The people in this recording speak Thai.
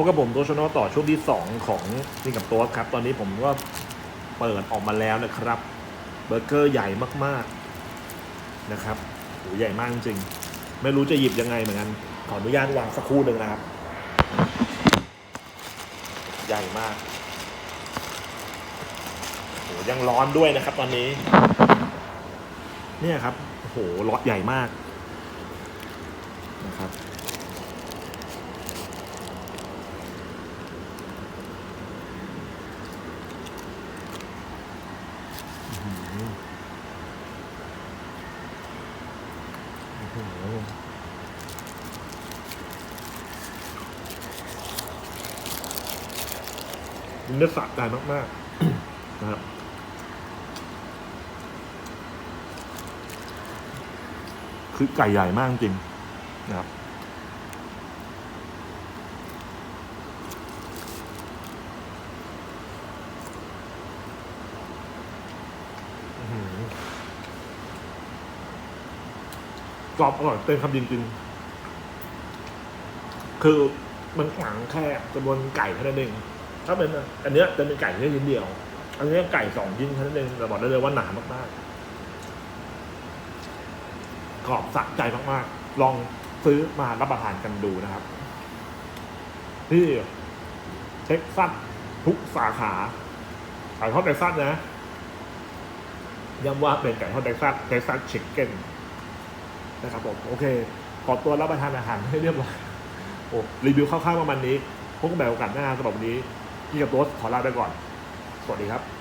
พบกับผมตัวชนต่อช่วงที่สองของนี่กับตัวครับ ตอนนี้ผมก็เปิดออกมาแล้วนะครับ เบอร์เกอร์ใหญ่มากๆนะครับโหใหญ่มากจริง ไม่รู้จะหยิบยังไงเหมือนกัน ขออนุญาตวางสักครู่หนึ่งนะครับ ใหญ่มากโหยังร้อนด้วยนะครับตอนนี้ เนี่ยครับโหล็อตใหญ่มากนะครับ โอ้โห เนื้อสัตว์ใหญ่มากๆนะครับคือไก่ใหญ่มากจริงนะครับ อื้อหือ กรอบอร่อยเต็มคำจริงๆคือมันหนังแค่จำนวนไก่เท่านั้นเองถ้าเป็นอันเนี้ยจะเป็นไก่แค่ชิ้นเดียว อันนี้ไก่สองชิ้นเท่านั้นเองแต่บอกได้เลยว่าหนามากๆกรอบสะใจมากๆ ลองซื้อมารับประทานกันดูนะครับ ที่เท็กซัสทุกสาขาไก่ทอดเท็กซัสนะย้ำว่าเป็นไก่ทอดเท็กซัสเท็กซัสชิคเก้น นะครับผมโอเค ขอตัวรับประทานอาหารให้เรียบร้อยโอ้รีวิวคร่าวๆประมาณนี้พบกันใหม่โอกาสหน้าสำหรับวันนี้พี่กับโรสขอลาไปก่อน สวัสดีครับ